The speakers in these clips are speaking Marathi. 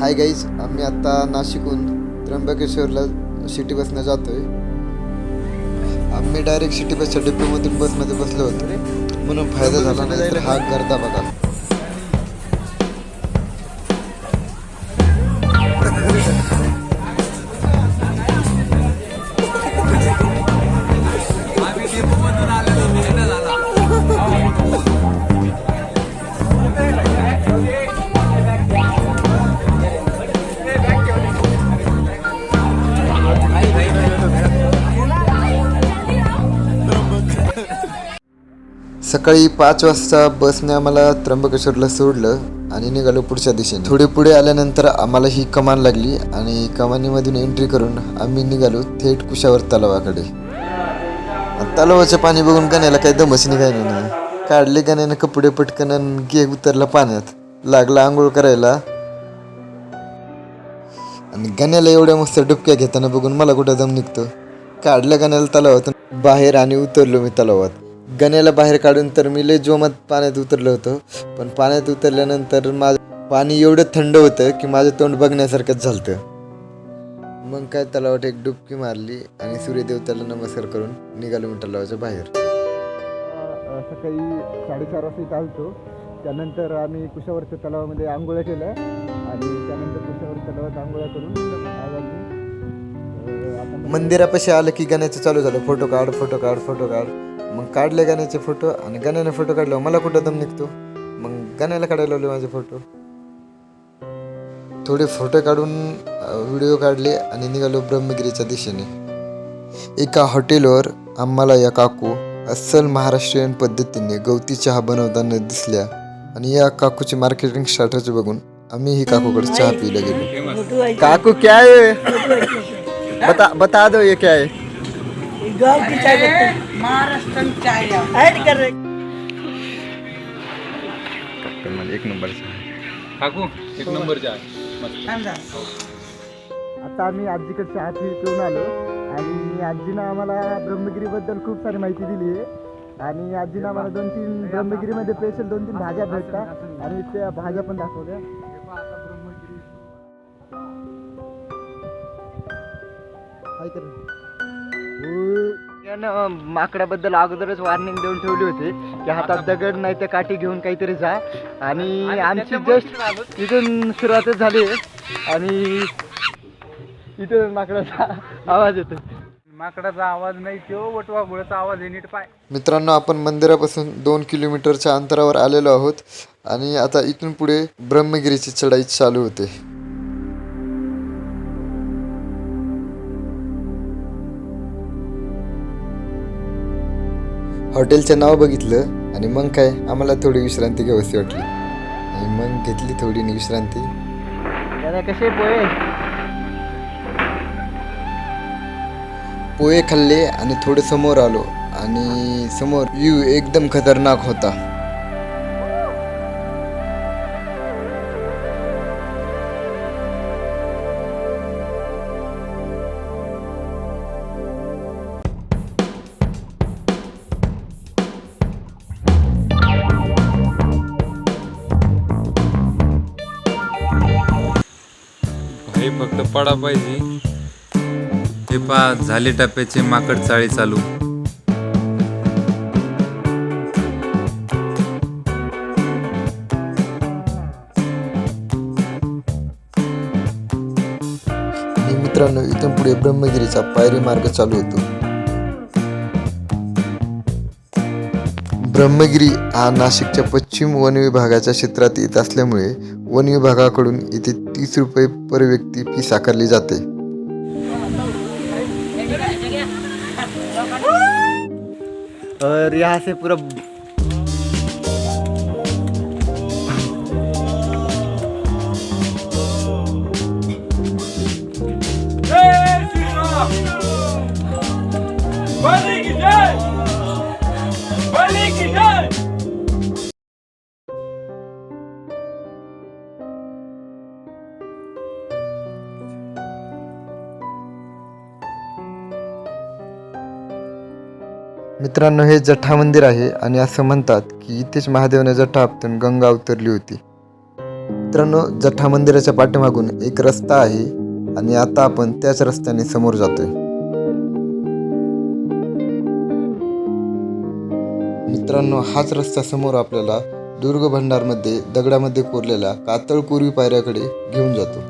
हाय गाईज आम्ही आत्ता नाशिकहून त्र्यंबकेश्वरला सिटी बसनं आहे आम्ही डायरेक्ट सिटी बसच्या डिपोमधून बसमध्ये बसलो होतो. म्हणून फायदा झाला नाही तर हा गर्दा बघा. सकाळी पाच वाजता बसने आम्हाला त्र्यंबकेश्वरला सोडलं आणि निघालो पुढच्या दिशेने. थोडे पुढे आल्यानंतर आम्हाला ही कमान लागली आणि कमानीमधून एंट्री करून आम्ही निघालो थेट कुशावर तलावाकडे. तलावाचं पाणी बघून गण्याला काही दमच निघायला नाही. काढले गण्यानं कपडे पटकन आणि गे उतरला पाण्यात. लागला आंघोळ करायला. आणि गण्याला एवढ्या मस्त डुबक्या घेताना बघून मला कुठं दम निघतो. काढल्या गण्याला तलावातून बाहेर आणि उतरलो मी तलावात. गण्याला बाहेर काढून तर मी लय जोमात पाण्यात उतरलो होतो. पण पाण्यात उतरल्यानंतर माझं पाणी एवढं थंड होतं की माझं तोंड बघण्यासारखंच झालतं. मग काय तलावात एक डुबकी मारली आणि सूर्यदेवताला नमस्कार करून निघालो मी तलावाच्या बाहेर. सकाळी साडेचार वाजता इथं आलतो. त्यानंतर आम्ही कुशावरच्या तलावामध्ये आंघोळ्या केल्या आणि त्यानंतर कुशावरच्या तलावात आंघोळ्या करून मंदिरापाशी आलं की गाण्याचं चालू झालं. फोटो काढ फोटो काढ फोटो काढ. मग काढले गाण्याचे फोटो आणि गाण्याने फोटो काढल्यावर मला कुठं दम निघतो? मग गाण्याला काढायला लावले माझे फोटो. थोडे फोटो काढून व्हिडिओ काढले आणि निघालो ब्रह्मगिरीच्या दिशेने. एका हॉटेलवर आम्हाला या काकू अस्सल महाराष्ट्रीयन पद्धतीने गवती चहा बनवताना दिसल्या आणि या काकूची मार्केटिंग स्ट्रॅटजी बघून आम्ही ही काकूकडे चहा पिला गेलो. काकू क्या है? बता बता दो ये क्या है? गाँव की चाय पत्ती महाराष्ट्र चाय ऐड कर रहे एक नंबर काकू एक मस्त आता आम्ही आजीकडे चहा पिऊन आलो. आणि आजीनं आम्हाला ब्रह्मगिरीबद्दल खूप सारी माहिती दिली आहे. आणि आजीनं आम्हाला दोन तीन ब्रह्मगिरीमध्ये स्पेशल दोन तीन भाज्या भेटतात आणि त्या भाज्या पण दाखवल्या. कर त्यानं माकडाबद्दल अगोदरच वॉर्निंग देऊन ठेवली होती की हातात दगड नाही तर काठी घेऊन काहीतरी जा. आणि आमची जस्ट इथून सुरुवातच झाली आहे. आणि इथून माकडाचा आवाज येतो. माकडाचा आवाज नाही तो वटवा गुळाचा आवाज आहे नीट पाय. मित्रांनो आपण मंदिरापासून दोन किलोमीटरच्या अंतरावर आलेलो आहोत. आणि आता इथून पुढे ब्रह्मगिरीची चढाई चालू होते. हॉटेलचं नाव बघितलं आणि मग काय? आम्हाला थोडी विश्रांती घ्यावीशी वाटली. आणि मग घेतली थोडी विश्रांती. त्याला कसे पोहे? पोहे खाल्ले आणि थोडं समोर आलो. आणि समोर व्ह्यू एकदम खतरनाक होता. पडा पाहिजे हे पा झाले टप्प्याचे माकड चाळी चालू. आणि मित्रांनो इथून पुढे ब्रह्मगिरीचा पायरी मार्ग चालू होतो. ब्रह्मगिरी हा नाशिकच्या पश्चिम वन विभागाच्या क्षेत्रात येत असल्यामुळे वन विभागाकडून इथे तीस रुपये पर व्यक्ती फी आकारली जाते. और यहाँ से पूरा मित्रांनो हे जठा मंदिर आहे आणि असं म्हणतात की इथेच महादेवाने जठा आपतून गंगा उतरली होती. मित्रांनो जठा मंदिराच्या पाठीमागून एक रस्ता आहे आणि आता आपण त्याच रस्त्याने समोर जातोय. मित्रांनो हाच रस्ता समोर आपल्याला दुर्ग भंडारमध्ये दगडामध्ये कोरलेल्या कातळ कोरवी पायऱ्याकडे घेऊन जातो.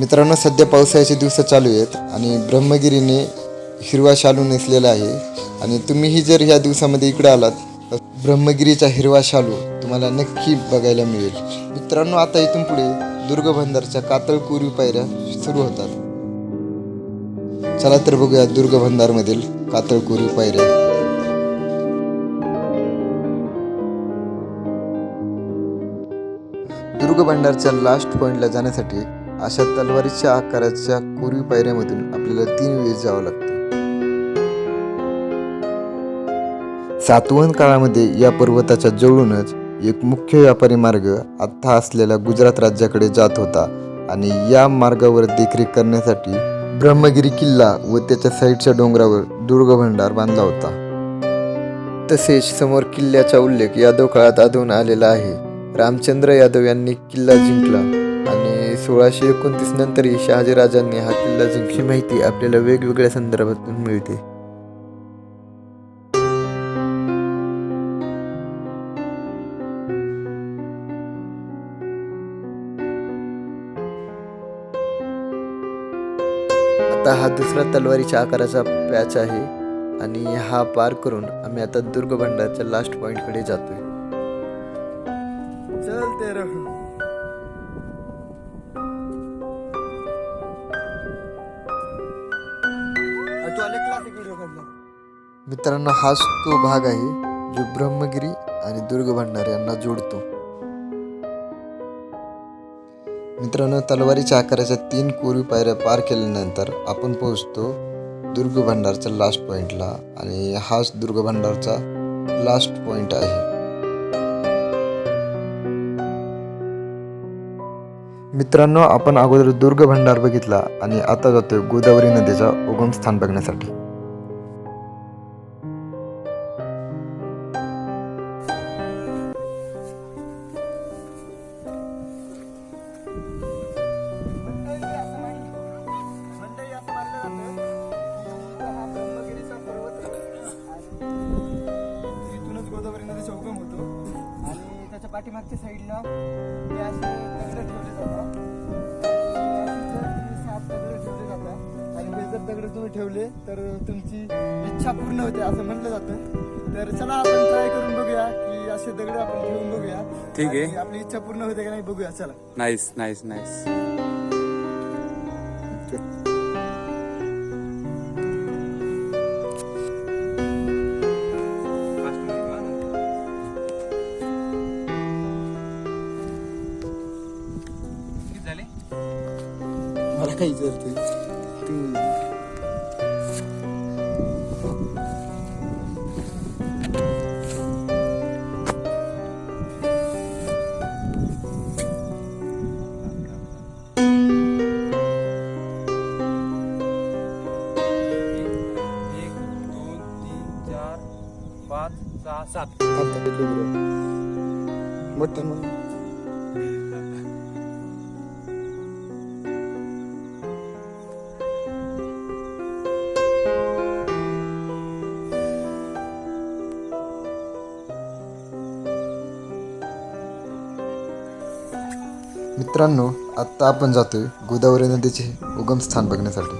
मित्रांनो सध्या पावसाळ्याचे दिवस चालू आहेत आणि ब्रह्मगिरीने हिरवा शालू नेसलेला आहे. आणि तुम्हीही जर ह्या दिवसामध्ये इकडे आलात तर ब्रह्मगिरीचा हिरवा शालू तुम्हाला नक्की बघायला मिळेल. मित्रांनो आता इथून पुढे दुर्ग भंडारच्या कातळ कोरीव पायऱ्या सुरू होतात. चला तर बघूया दुर्ग भंडारमधील कातळ कोरीव पायऱ्या. दुर्ग भंडारच्या लास्ट पॉइंटला जाण्यासाठी अशा तलवारीच्या आकाराच्या कोरीव पायऱ्यामधून आपल्याला तीन वेळेस जावं लागतं. सातवहन काळामध्ये या पर्वताच्या जवळूनच एक मुख्य व्यापारी मार्ग आत्ता असलेल्या गुजरात राज्याकडे जात होता आणि या मार्गावर देखरेख करण्यासाठी ब्रह्मगिरी किल्ला व त्याच्या साईडच्या डोंगरावर दुर्ग भंडार बांधला होता. तसेच समोर किल्ल्याचा उल्लेख यादव काळात आढळून आलेला आहे. रामचंद्र यादव यांनी किल्ला जिंकला आणि सोळाशे एकोणतीस नंतरही शहाजीराजांनी हा किल्ला जिंकली. माहिती आपल्याला वेगवेगळ्या संदर्भातून मिळते. आता हा दुसरा तलवारीच्या आकाराचा पॅच आहे आणि हा पार करून आम्ही आता दुर्ग भंडारच्या लास्ट पॉइंटकडे जातोय. चलते रहो मित्रांनो हाच तो भाग आहे जो ब्रह्मगिरी आणि दुर्ग भंडार यांना जोडतो. मित्रांनो तलवारीच्या आकाराच्या तीन कोरीव पायऱ्या पार केल्यानंतर आपण पोहोचतो दुर्ग भंडारच्या लास्ट पॉईंटला आणि हाच दुर्ग भंडारचा लास्ट पॉईंट आहे. मित्रांनो आपण अगोदर दुर्ग भंडार बघितला आणि आता जातोय गोदावरी नदीचा उगम स्थान बघण्यासाठी. पाठीमागच्या साईडला दगड ठेवले जातात सात दगड ठेवले जातात. आणि हे जर दगड तुम्ही ठेवले तर तुमची इच्छा पूर्ण होते असं म्हटलं जातं. तर चला आपण ट्राय करून बघूया की असे दगड आपण ठेवून बघूया. ठीक आहे. आपली इच्छा पूर्ण होते का नाही बघूया चला. नाईस नाईस नाईस मला काही विचारतोय तू एक दोन तीन चार पाच सहा सात। मोठं मग मित्रांनो आत्ता आपण जातोय गोदावरी नदीचे उगम स्थान बघण्यासाठी.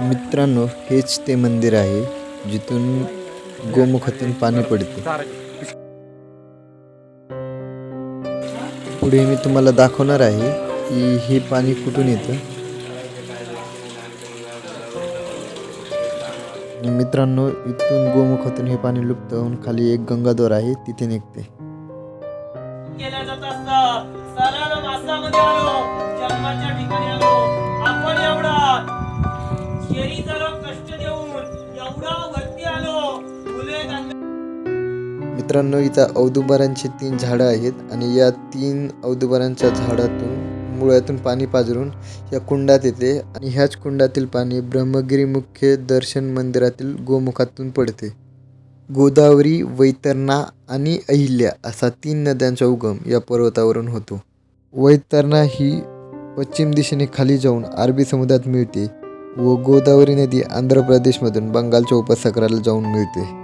मित्रांनो हेच ते मंदिर आहे जिथून गोमुखातून पाणी पडते. पुढे मी तुम्हाला दाखवणार आहे की हे पाणी कुठून येतं? मित्रांनो इथून गोमुखातून हे पाणी लुप्त होऊन खाली एक गंगाद्वार आहे तिथे निघते. मित्रांनो इथं औदुंबरांची तीन झाडं आहेत आणि या तीन औदुंबरांच्या झाडातून मुळ्यातून पाणी पाजरून या कुंडात येते आणि ह्याच कुंडातील पाणी ब्रह्मगिरी मुख्य दर्शन मंदिरातील गोमुखातून पडते. गोदावरी वैतरणा आणि अहिल्या असा तीन नद्यांचा उगम या पर्वतावरून होतो. वैतरणा ही पश्चिम दिशेने खाली जाऊन अरबी समुद्रात मिळते व गोदावरी नदी आंध्र प्रदेशमधून बंगालच्या उपसागराला जाऊन मिळते.